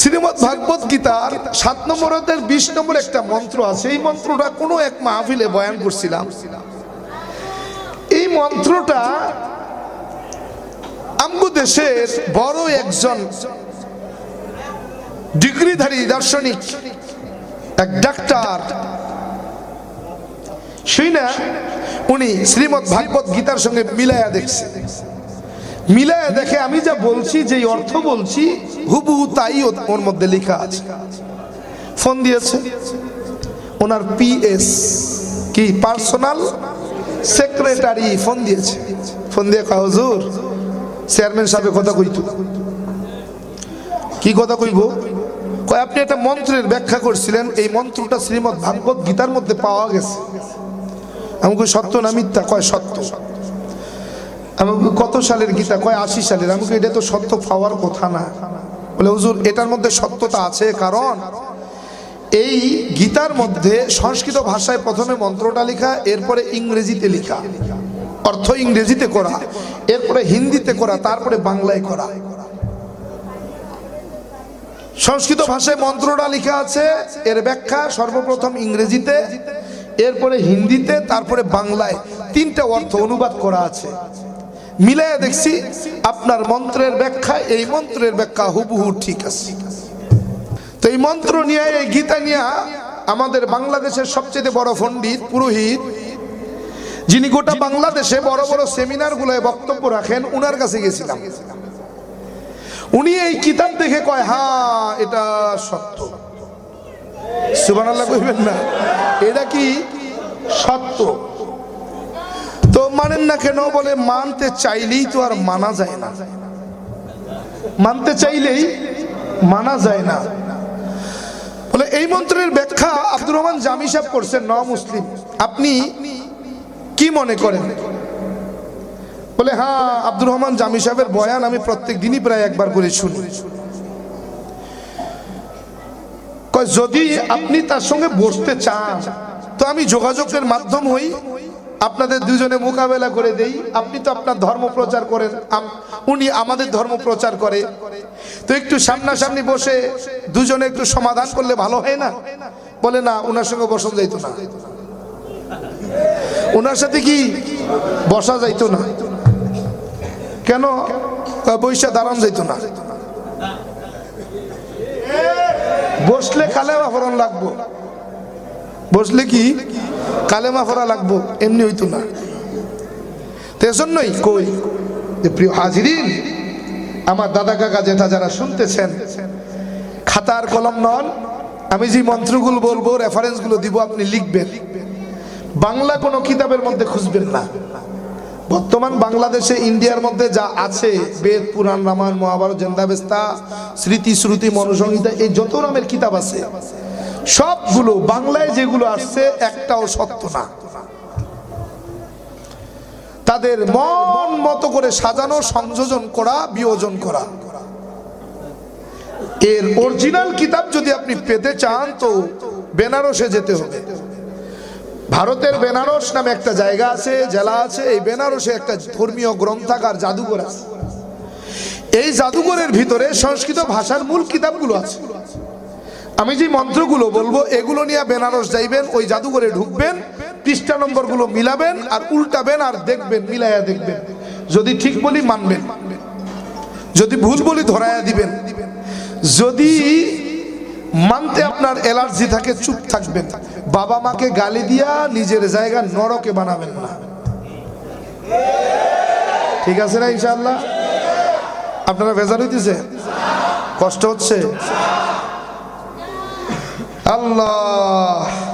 শ্রীমদ ভাগবত গীতার সাত নম্বর বিশ নম্বর একটা মন্ত্র আছে। এই মন্ত্রটা কোনো এক মাহফিলে বয়ান করছিলাম। এই মন্ত্রটা আমগো দেশের বড় একজন ডিগ্রিধারী দার্শনিক, এক ডাক্তার। সেই না, উনি শ্রীমদ ভাগবত গীতার সঙ্গে মিলায়া দেখছে মিলায়া দেখে আমি যা বলছি, যেই অর্থ বলছি, হুবহু তাই ওর মধ্যে লেখা আছে। ফোন দিয়েছে। ওনার পিএস কি, পার্সোনাল সেক্রেটারি ফোন দিয়েছে। ফোন দিয়ে কয়, হুজুর, চেয়ারম্যান সাহেব কথা কইতো কি কথা কইব? কয়, আপনি একটা মন্ত্রের ব্যাখ্যা করছিলেন, এই মন্ত্রটা শ্রীমদ ভাগবত গীতার মধ্যে পাওয়া গেছে। আমি কই, সত্য না মিথ্যা? কয় সত্য সত্য। আমি কত সালের গীতা? কয়, আশি সালের। আমি এটা তো সত্য পাওয়ার কথা না। বলে, হুজুর, এটার মধ্যে সত্যতা আছে, কারণ এই গীতার মধ্যে সংস্কৃত ভাষায় প্রথমে মন্ত্রটা লেখা, এরপরে ইংরেজিতে লেখা। অর্থ ইংরেজিতে করা, এরপরে হিন্দিতে করা, তারপরে বাংলায় করা। সংস্কৃত ভাষায় মন্ত্রটা লেখা আছে, এর ব্যাখ্যা সর্বপ্রথম ইংরেজিতে, এরপরে হিন্দিতে, তারপরে বাংলায়। তিনটা অর্থ অনুবাদ করা আছে। মিলাইয়া দেখছি আপনার মন্ত্রের ব্যাখ্যা এই মন্ত্রের ব্যাখ্যা হুবহু ঠিক আছে। তো এই মন্ত্র নিয়ে এই গীতা নিয়ে আমাদের বাংলাদেশের সবচেয়ে বড় পণ্ডিত পুরোহিত যিনি গোটা বাংলাদেশে বড় বড় সেমিনার গুলোয় বক্তব্য রাখেন উনার কাছে গেছিলাম। উনি এই কিতাব দেখে কয় হ্যাঁ এটা সত্য। সুবহানাল্লাহ কইবেন না এটা কি সত্য? তো মানেন না কেন বলে, মানতে চাইলেই তো আর মানা যায় না। মানতে চাইলেই মানা যায় না। বলে, এই মন্ত্রের ব্যাখ্যা আব্দুর রহমান জামি সাহেব করছেন, ন মুসলিম। আপনি কি মনে করেন? বলে হ্যাঁ আব্দুর রহমান জামি সাহেবের বয়ান আমি প্রত্যেক দিনই প্রায় একবার করে শুনি। যদি আপনি তার সঙ্গে বসতে চান, তো আমি যোগাযোগের মাধ্যম হই। আপনাদের দুজনে মোকাবেলা করে দেই। আপনি তো আপনার ধর্ম প্রচার করেন। উনি আমাদের ধর্ম প্রচার করে। তো একটু সামনাসামনি বসে দুজনে একটু সমাধান করলে ভালো হয় না? বলে, না ওনার সঙ্গে বসা যাইতো না। ওনার সাথে কি বসা যাইতো না? কেন? বৈশা দাঁড়ান যাইতো না। বসলে কালেমা ফোরন লাগবো। বসলে কি? কালেমা ফোরা লাগবো, এমনি হইতো না। তো এজন্যই কই যে, প্রিয় হাজিরিন, আমার দাদা কাকা জেঠা যারা শুনতেছেন, খাতার কলম নন, আমি যে মন্ত্রগুলো বলব রেফারেন্সগুলো দিব, আপনি লিখবেন। বাংলা কোনো কিতাবের মধ্যে খুঁজবেন না। বর্তমান বাংলাদেশে, ইন্ডিয়ার মধ্যে যা আছে, বেদ, পুরাণ, রামায়ণ, মহাভারত, জেন্দাবেস্তা, স্মৃতি, শ্রুতি, মনুসংহিতা, এই যত নামের কিতাব আছে সবগুলো বাংলায় যেগুলো আসছে, একটাও সত্য না। তাদের মন মতো করে সাজানো, সংযোজন করা, বিয়োজন করা। এর অরিজিনাল কিতাব যদি আপনি পেতে চান, তো বেনারসে যেতে হবে। ভারতের বেনারস নামে একটা জায়গা আছে, জেলা আছে, এই বেনারসে একটা ধর্মীয় গ্রন্থাগার, জাদুঘর আছে। এই জাদুঘরের ভিতরে সংস্কৃত ভাষার মূল কিতাবগুলো আছে। আমি যে মন্ত্রগুলো বলব, এগুলো নিয়ে বেনারস যাইবেন, ওই জাদুঘরে ঢুকবেন, পৃষ্ঠা নম্বরগুলো মিলাবেন আর উল্টাবেন আর দেখবেন, মিলাইয়া দেখবেন। যদি ঠিক বলি, মানবেন। যদি ভুল বলি, ধরাইয়া দিবেন। যদি মানতে আপনার অ্যালার্জি থাকে, চুপ থাকবেন। বাবা মাকে গালি দিয়া নিজের জায়গা নরকে বানাবেন না। ঠিক আছে না ইনশাল্লাহ আপনারা ভেজাল হইতেছে? কষ্ট হচ্ছে? আল্লাহ।